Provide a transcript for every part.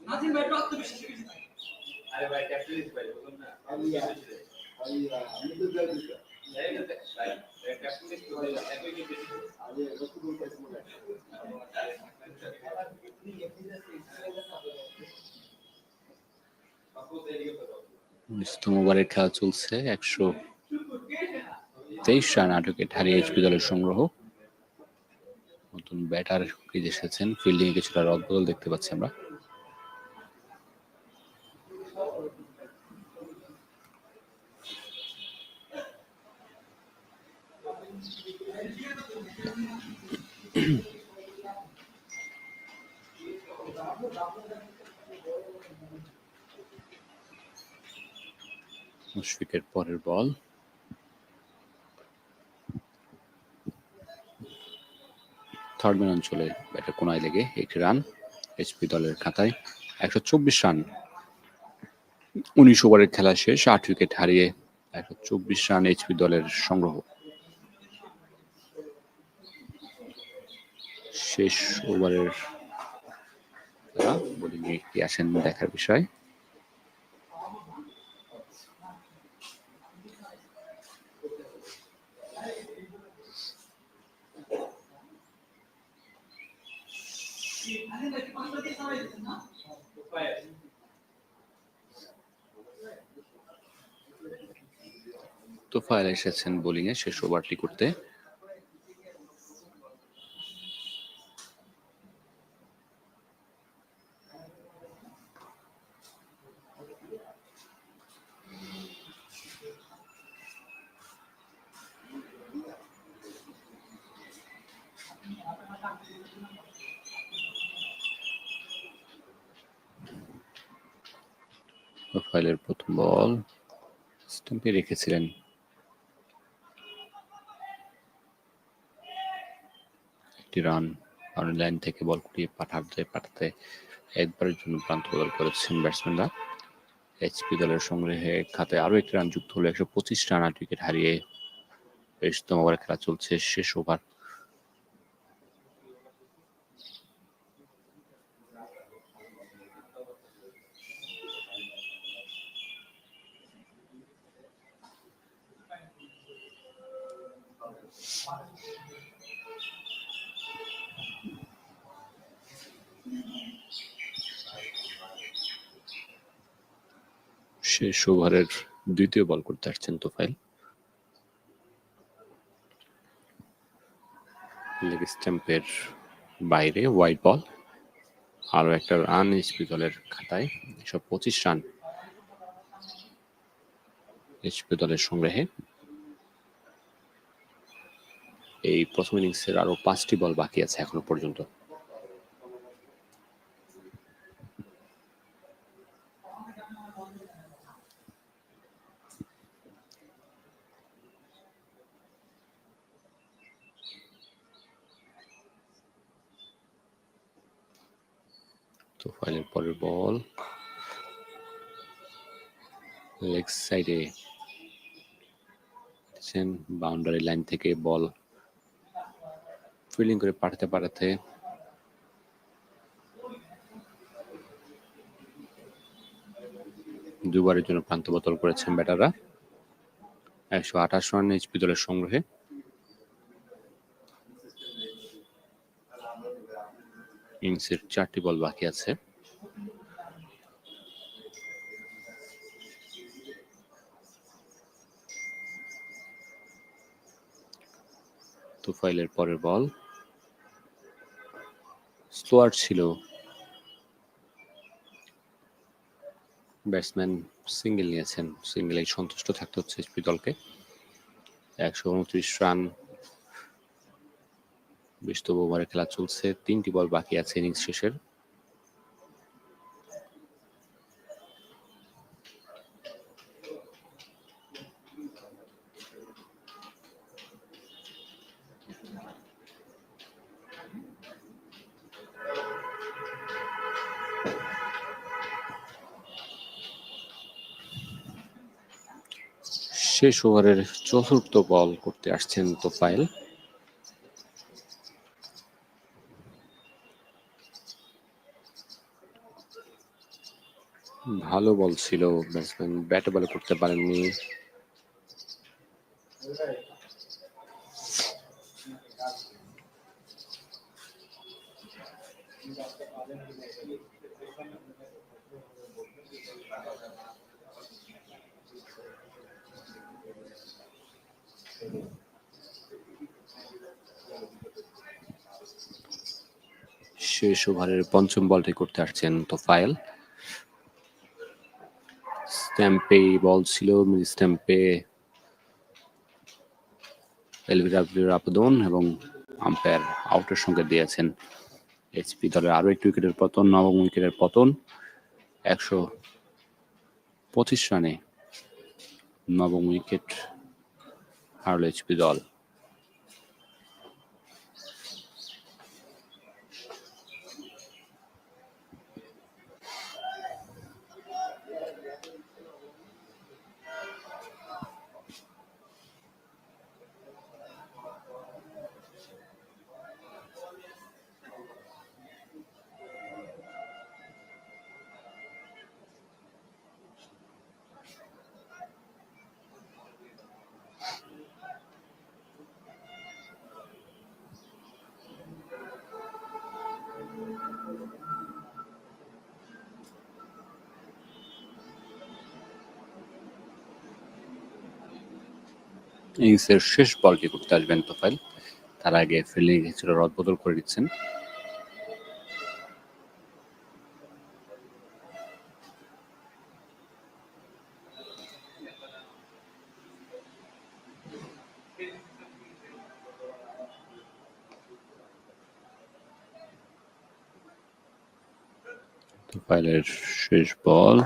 নাজিম ভাই একটু আত্মবিশ্বাসী বেশি থাকে আরে ভাই ক্যাপিটালিস্ট ভাই বলুন না। আমি তো এই যে ভাই ক্যাপিটালিস্ট তো একই যে বেশি উনিশতম ওভারের খেলা চলছে একশো তেইশ রান আটকে হারিয়ে এইচপি দলের সংগ্রহ। নতুন ব্যাটার ক্রিজ এসেছেন। ফিল্ডিং এ কিছুটা রদবদল দেখতে পাচ্ছি আমরা। মুশফিকের পরের বল। থার্ড ম্যান অঞ্চলে ব্যাটের কোনায় লেগে একটি রান এইচপি দলের খাতায় একশো চব্বিশ রান। উনিশ ওভারের খেলা শেষ, আট উইকেট হারিয়ে একশো চব্বিশ রান এইচপি দলের সংগ্রহ। শেষ ওভারের বোলিংয়ে কি আসেন দেখার বিষয় নাজিম ভাই কি পাঁচটা দিয়ে সারাই দিচ্ছেন না উপায় আছে তোফায়েল এসেছেন বোলিংয়ে শেষ ওভারটি করতে। তোফায়েলের প্রথম বল স্টাম্পে রেখেছিলেন। একটি রান কারণ লাইন থেকে বল কুড়িয়ে পাঠাতে পাঠাতে একবারের জন্য প্রান্ত বদল করেছেন ব্যাটসম্যানরা। এইচপি দলের সংগ্রহে খাতে আরও একটি রান যুক্ত হলো একশো পঁচিশ রান আট উইকেট হারিয়ে বেশতম ওভারে খেলা চলছে শেষ ওভার। শেষ ওভারের দ্বিতীয় বল করতে আসছেন তোফাইল লেগ স্ট্যাম্পের বাইরে হোয়াইট বল আরও একটা রান এইচপি দলের খাতায় একশো পঁচিশ রান এইচপি দলের সংগ্রহে। এই প্রথম ইনিংসের আরও পাঁচটি বল বাকি আছে এখনও পর্যন্ত। তোফাইলের পরের বল লেগ সাইডে বাউন্ডারি লাইন থেকে বল ফিল্ডিং করে পাঠাতে পাঠাতে দুবারের জন্য প্রান্ত বদল করেছেন ব্যাটাররা। একশো আঠাশ রান এইচপি দলের সংগ্রহে। ইনিংসের চারটি বল বাকি আছে। তুফাইলের পরের বল। স্লোয়ার ছিল ব্যাটসম্যান সিঙ্গেল নিয়েছেন। সিঙ্গেলে সন্তুষ্ট থাকতে হচ্ছে এসপি দলকে। একশো উনত্রিশ রান বিশতম ওভারে খেলা চলছে। তিনটি বল বাকি আছে ইনিংস শেষের। শেষ ওভারের চতুর্থ বল করতে আসছেন তোফায়েল। ভালো বল ছিল ব্যাটসম্যান ব্যাটে বলে করতে পারেননি। শেষ ওভারের পঞ্চম বলটি করতে আসছেন তো তোফায়েল। স্ট্যাম্পে বল ছিল স্ট্যাম্পে এলভিরাবলির আবেদন এবং আম্পায়ার আউটের সঙ্গে দিয়েছেন এইচপি দলের আরও একটি উইকেটের পতন, নবম উইকেটের পতন, একশো পঁচিশ রানে নবম উইকেট হারল এইচপি দল। ইনিংসের শেষ বলটি করতে আসবেন তোফাইল তার আগে ফিল্ডিং কিছুটা রদবদল করে দিচ্ছেন। তোফাইলের শেষ বল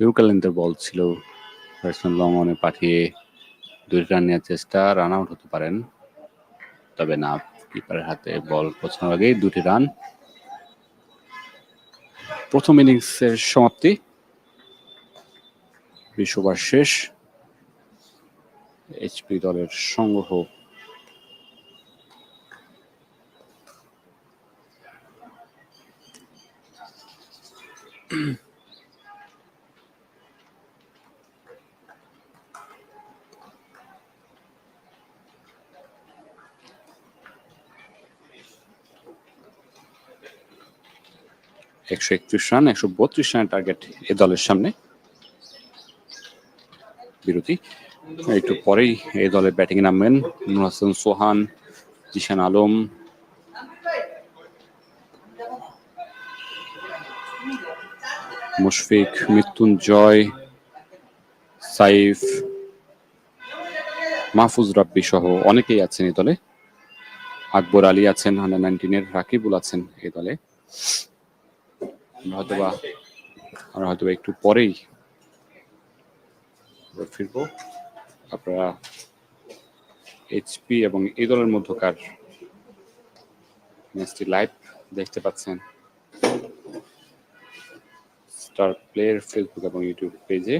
ইউকালেন্টের বল ছিল। ব্যাটসম্যান লং অনে পাঠিয়ে দুই রান নেওয়ার চেষ্টা রান আউট হতে পারেন। তবে না কিপারের হাতে বল পৌঁছানোর আগেই দুটি রান প্রথম ইনিংসের সমাপ্তি। বিশ ওভার শেষ। এইচপি দলের সংগ্রহ। একশো একত্রিশ রান, একশো বত্রিশ রানের টার্গেট এ দলের সামনে। বিরতি। একটু পরেই এই দলের ব্যাটিং নামবেন নুর হাসান সোহান, জিশান আলম। মুশফিক, মৃত্যুঞ্জয়, সাইফ, মাহফুজ রাব্বি সহ অনেকেই আছেন এই দলে। আকবর আলী আছেন হান্ড্রেড নাইনটিনের রাকিবুল আছেন এই দলে। আমরা হয়তোবা আমরা হয়তোবা একটু পরেই ফিরবো। আপনারা এইচপি এবং এই দলের মধ্যকার ম্যাচটি লাইভ দেখতে পাচ্ছেন। স্টার প্লেয়ার ফেসবুক এবং ইউটিউব পেজে।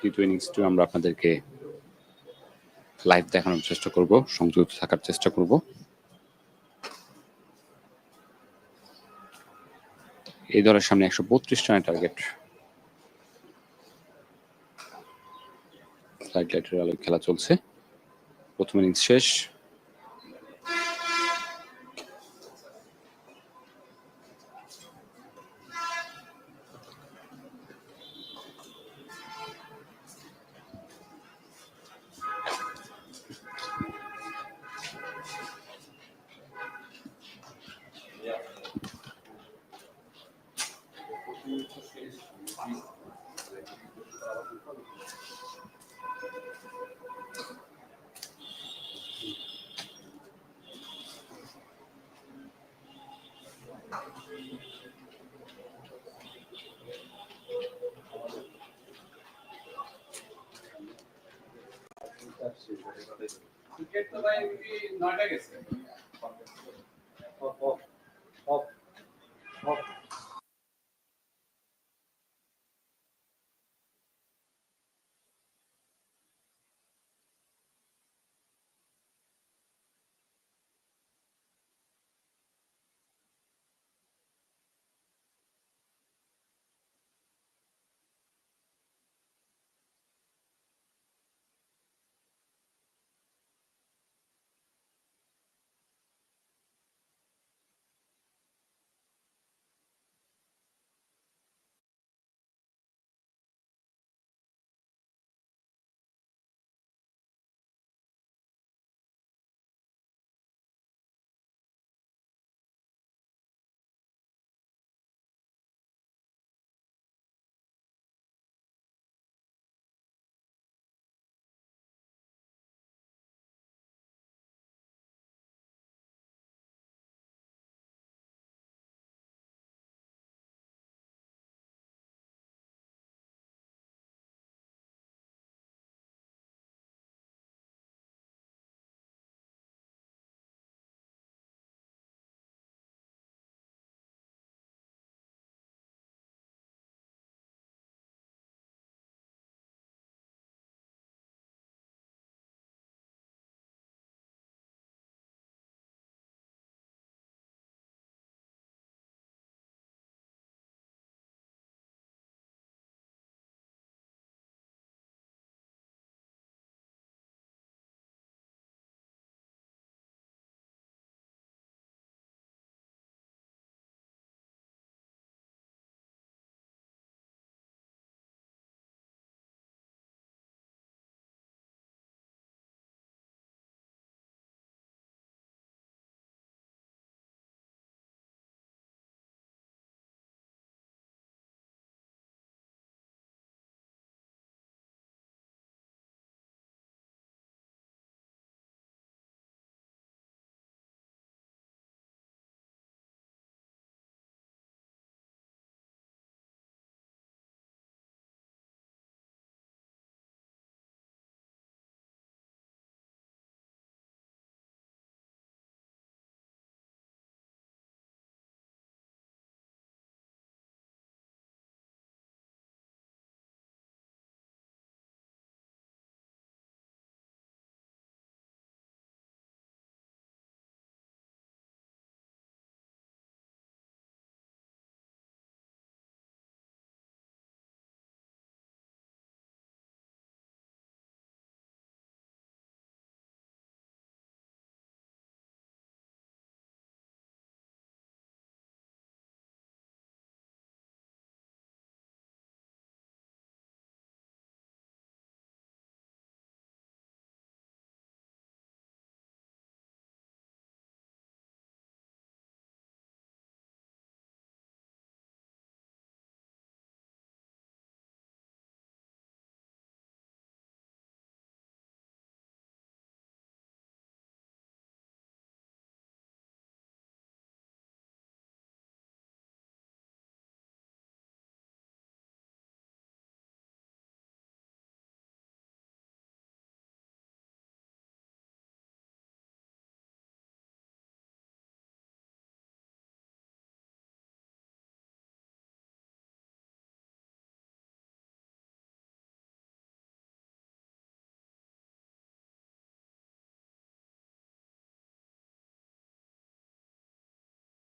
দ্বিতীয় ইনিংসটি আমরা আপনাদেরকে লাইভ দেখানোর চেষ্টা করব, সংযুক্ত থাকার চেষ্টা করব। এই দলের সামনে একশো বত্রিশ রানের টার্গেট ফ্লাইট লাইটের আলোয় খেলা চলছে। প্রথম ইনিংস শেষ। ক্রিকেট তো ভাই নয়টা গেছে